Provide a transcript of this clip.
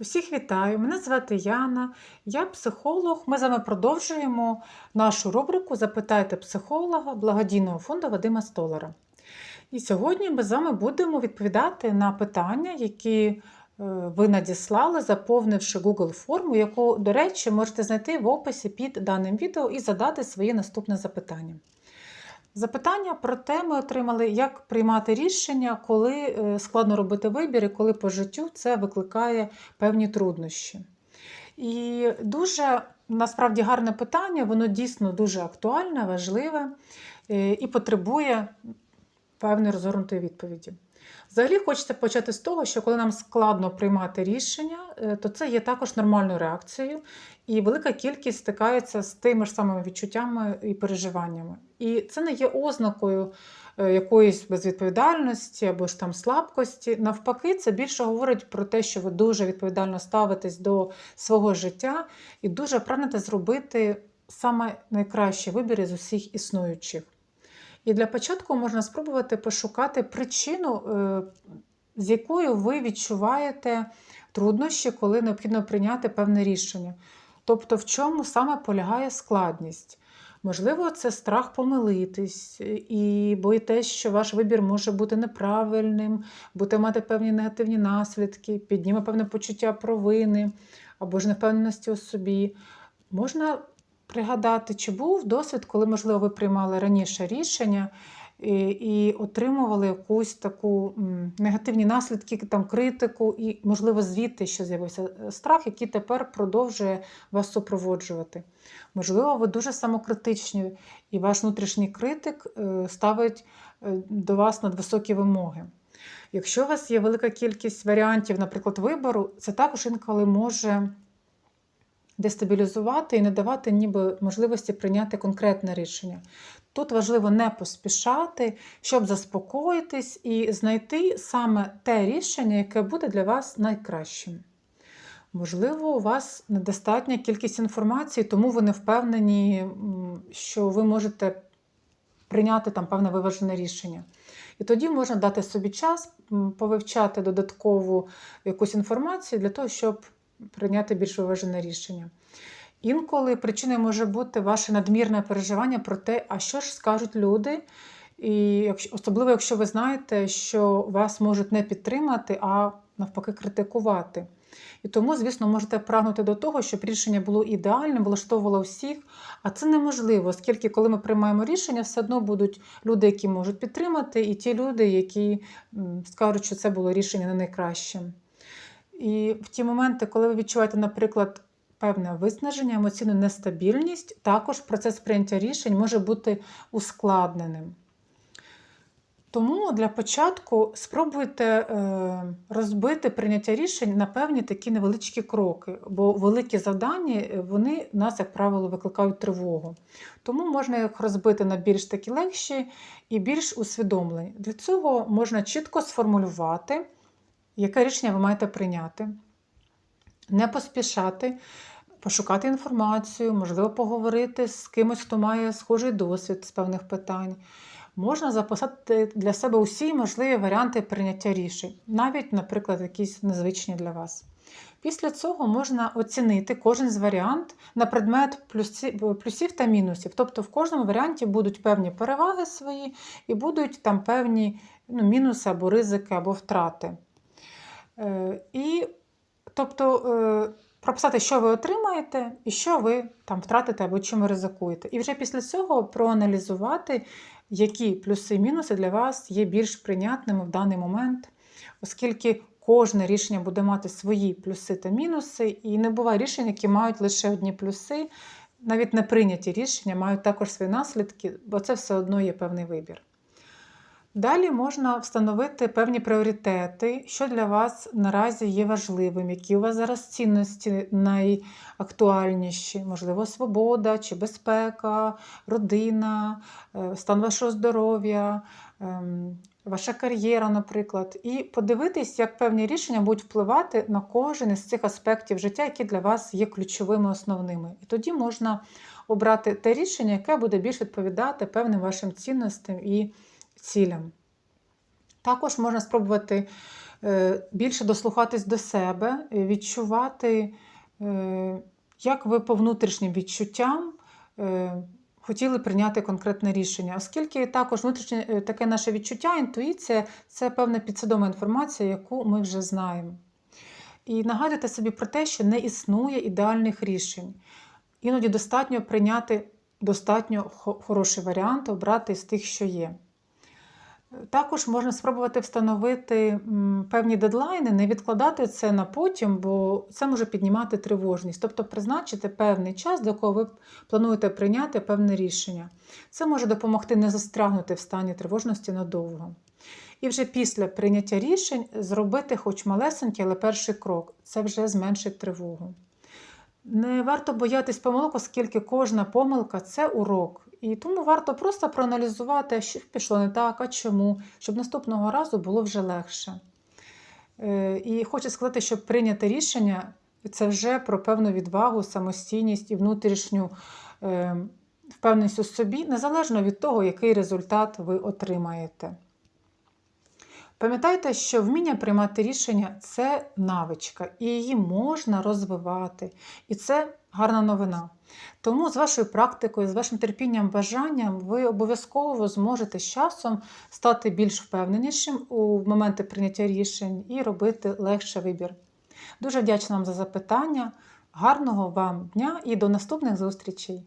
Усіх вітаю! Мене звати Яна, я психолог. Ми з вами продовжуємо нашу рубрику Запитайте психолога благодійного фонду Вадима Столара. І сьогодні ми з вами будемо відповідати на питання, які е, ви надіслали, заповнивши Google форму, яку, до речі, можете знайти в описі під даним відео і задати своє наступне запитання. Запитання про те ми отримали, як приймати рішення, коли е, складно робити вибір і коли по життю це викликає певні труднощі. І дуже насправді гарне питання, воно дійсно дуже актуальне, важливе е, і потребує певної розгорнутої відповіді. Взагалі хочеться почати з того, що коли нам складно приймати рішення, е, то це є також нормальною реакцією, і велика кількість стикається з тими ж самими відчуттями і переживаннями. І це не є ознакою е, якоїсь безвідповідальності або ж там слабкості. Навпаки, це більше говорить про те, що ви дуже відповідально ставитесь до свого життя і дуже прагнете зробити саме найкращий вибір із усіх існуючих. І для початку можна спробувати пошукати причину, е, з якою ви відчуваєте труднощі, коли необхідно прийняти певне рішення. Тобто, в чому саме полягає складність. Можливо, це страх помилитись, і боїтесь, що ваш вибір може бути неправильним, будете мати певні негативні наслідки, підніме певне почуття провини або ж невпевненості у собі. Можна пригадати, чи був досвід, коли, можливо, ви приймали раніше рішення і, і отримували якусь таку негативні наслідки, там, критику, і, можливо, звідти ще з'явився е, страх, який тепер продовжує вас супроводжувати. Можливо, ви дуже самокритичні, і ваш внутрішній критик е, ставить е, до вас надвисокі вимоги. Якщо у вас є велика кількість варіантів, наприклад, вибору, це також інколи може дестабілізувати і не давати ніби можливості прийняти конкретне рішення. Тут важливо не поспішати, щоб заспокоїтись і знайти саме те рішення, яке буде для вас найкращим. Можливо, у вас недостатня кількість інформації, тому ви не впевнені, що ви можете прийняти там певне виважене рішення. І тоді можна дати собі час повивчати додаткову якусь інформацію для того, щоб прийняти більш виважене рішення. Інколи причиною може бути ваше надмірне переживання про те, а що ж скажуть люди, і особливо, якщо ви знаєте, що вас можуть не підтримати, а навпаки, критикувати. І тому, звісно, можете прагнути до того, щоб рішення було ідеальним, влаштовувало всіх. А це неможливо, оскільки, коли ми приймаємо рішення, все одно будуть люди, які можуть підтримати, і ті люди, які скажуть, що це було рішення не найкращим. І в ті моменти, коли ви відчуваєте, наприклад, певне виснаження, емоційну нестабільність, також процес прийняття рішень може бути ускладненим. Тому для початку спробуйте е, розбити прийняття рішень на певні такі невеличкі кроки, бо великі завдання вони нас, як правило, викликають тривогу. Тому можна їх розбити на більш такі легші і більш усвідомлені. Для цього можна чітко сформулювати яке рішення ви маєте прийняти, не поспішати, пошукати інформацію, можливо, поговорити з кимось, хто має схожий досвід з певних питань. Можна записати для себе усі можливі варіанти прийняття рішень, навіть, наприклад, якісь незвичні для вас. Після цього можна оцінити кожен з варіант на предмет плюсів та мінусів. Тобто в кожному варіанті будуть певні переваги свої і будуть там певні ну, мінуси або ризики, або втрати. Е, і тобто е, прописати, що ви отримаєте, і що ви там втратите або чим ризикуєте. І вже після цього проаналізувати, які плюси і мінуси для вас є більш прийнятними в даний момент, оскільки кожне рішення буде мати свої плюси та мінуси, і не буває рішень, які мають лише одні плюси. Навіть не прийняті рішення мають також свої наслідки, бо це все одно є певний вибір. Далі можна встановити певні пріоритети, що для вас наразі є важливим, які у вас зараз цінності найактуальніші, можливо, свобода чи безпека, родина, е, стан вашого здоров'я, ем, ваша кар'єра, наприклад. І подивитись, як певні рішення будуть впливати на кожен із цих аспектів життя, які для вас є ключовими основними. І тоді можна обрати те рішення, яке буде більш відповідати певним вашим цінностям і цілям. Також можна спробувати е, більше дослухатись до себе, е, відчувати, е, як ви по внутрішнім відчуттям хотіли прийняти конкретне рішення. Оскільки також внутрішнє таке наше відчуття, інтуїція це певна підсвідома інформація, яку ми вже знаємо. І нагадуйте собі про те, що не існує ідеальних рішень. Іноді достатньо прийняти достатньо хороший варіант, обрати з тих, що є. Також можна спробувати встановити певні дедлайни, не відкладати це на потім, бо це може піднімати тривожність. Тобто призначити певний час, до якого ви плануєте прийняти певне рішення. Це може допомогти не застрягнути в стані тривожності надовго. І вже після прийняття рішень зробити хоч малесенький, але перший крок це вже зменшить тривогу. Не варто боятись помилок, оскільки кожна помилка це урок. І тому варто просто проаналізувати, що пішло не так, а чому, щоб наступного разу було вже легше. Е, І хочу сказати, що прийняте рішення це вже про певну відвагу, самостійність і внутрішню е, впевненість у собі, незалежно від того, який результат ви отримаєте. Пам'ятайте, що вміння приймати рішення це навичка, і її можна розвивати. І це гарна новина. Тому з вашою практикою, з вашим терпінням, бажанням, ви обов'язково зможете з часом стати більш впевненішим у моменти прийняття рішень і робити легше вибір. Дуже вдячна вам за запитання. Гарного вам дня і до наступних зустрічей!